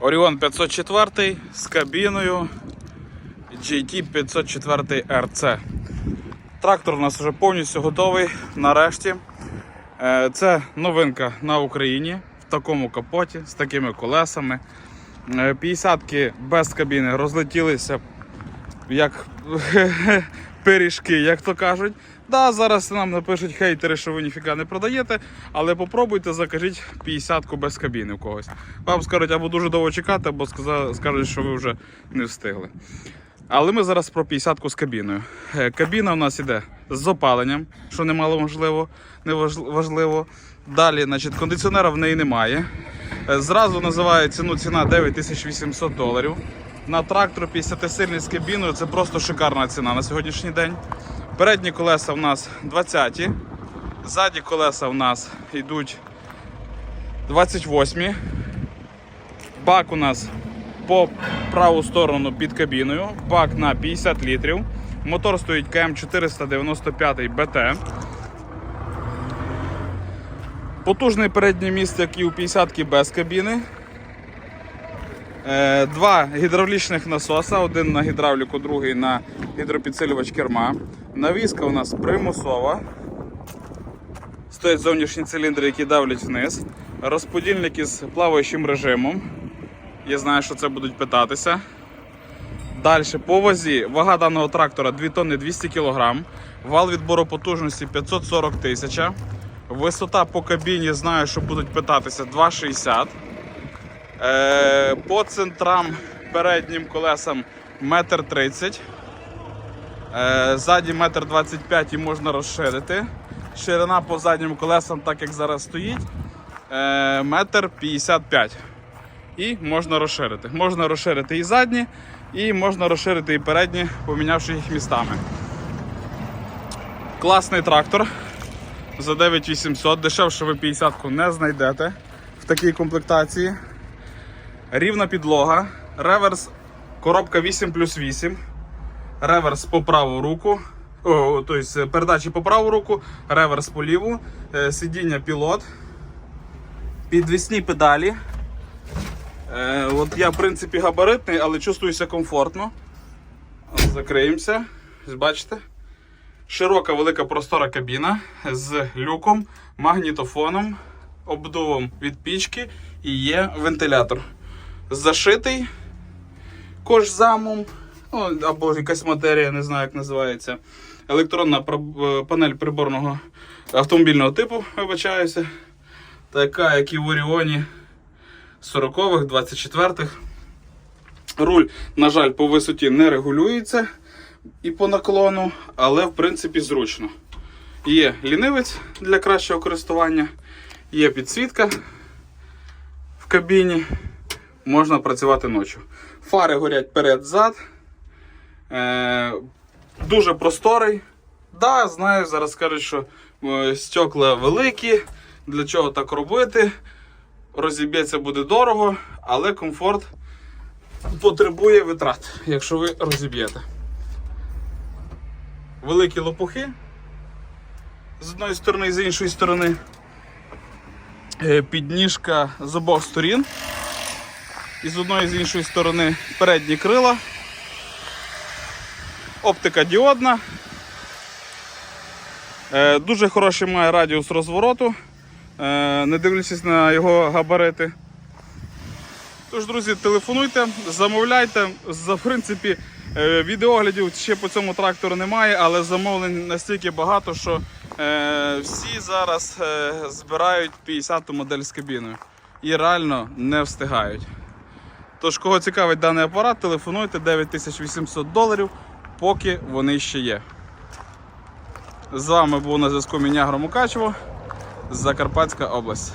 Оріон 504 з кабіною GT 504 RC. Трактор у нас вже повністю готовий нарешті. Е, Це новинка на Україні в такому капоті з такими колесами. 50-ки без кабіни розлетілися як пиріжки, як то кажуть. Да, зараз нам напишуть хейтери, що ви ніфіга не продаєте, але попробуйте, закажіть 50-ку без кабіни в когось. Вам скажуть або дуже довго чекати, або скажуть, що ви вже не встигли. Але ми зараз про 50-ку з кабіною. Е, Кабіна у нас іде з опаленням, що немало можливо, не важливо. Далі, значить, кондиціонера в неї немає. Е, Зразу називає ціну ціна 9800 доларів. На трактор 50-сильний з кабіною це просто шикарна ціна на сьогоднішній день. Передні колеса в нас 20-ті, задні колеса в нас йдуть 28. Бак у нас по праву сторону під кабіною. Бак на 50 літрів. Мотор стоїть КМ 495 БТ. Потужний переднє місце, як і у 50 без кабіни. Е, Два гідравлічних насоса, один на гідравліку, другий на гідропідсилювач керма. Навіска у нас примусова. Стоять зовнішні циліндри, які давлять вниз. Розподільник із плаваючим режимом. Я знаю, що це будуть питатися. Далі по вазі. Вага даного трактора 2 тонни 200 кг. Вал відбору потужності 540 тисяч. Висота по кабіні знаю, що будуть питатися 2,60. Е, по центрам переднім колесам 1,30 м. Е, ззаді 1,25 м і можна розширити. Ширина по заднім колесам, так як зараз стоїть, е, 1,55 м. І можна розширити. Можна розширити і задні, і можна розширити і передні, помінявши їх містами. Класний трактор за 9800. Дешевше ви 50-ку не знайдете в такій комплектації. Рівна підлога, реверс, коробка 8 плюс 8, реверс по праву руку, о, тобто передачі по праву руку, реверс по ліву, е, сидіння пілот, підвісні педалі. Е, от я, в принципі, габаритний, але чувствуюся комфортно. Закриємося. Бачите? Широка велика простора кабіна з люком, магнітофоном, обдувом від пічки і є вентилятор. Зашитий кожзамом, ну, або якась матерія, не знаю, як називається. Електронна е, панель приборного автомобільного типу, вибачаюся. Така, як і в Оріоні 40-х, 24-х. Руль, на жаль, по висоті не регулюється і по наклону, але в принципі зручно. Є лінивець для кращого користування, є підсвітка в кабіні, можна працювати ночі. Фари горять перед-зад. Е, дуже просторий. Да, знаю, зараз скажуть, що е, стекла великі. Для чого так робити? Розіб'ється буде дорого, але комфорт потребує витрат, якщо ви розіб'єте. Великі лопухи з одної сторони і з іншої сторони. Е, Підніжка з обох сторін. І з одної і з іншої сторони передні крила. Оптика діодна. Е, Дуже хороший має радіус розвороту, е, не дивлячись на його габарити. Тож, друзі, телефонуйте, замовляйте. За в принципі, е, відеоглядів ще по цьому трактору немає, але замовлень настільки багато, що всі зараз збирають 50-ту модель з кабіною і реально не встигають. Тож, кого цікавить даний апарат, телефонуйте 9800 доларів, поки вони ще є. З вами був на зв'язку Мінягро Мукачево, Закарпатська область.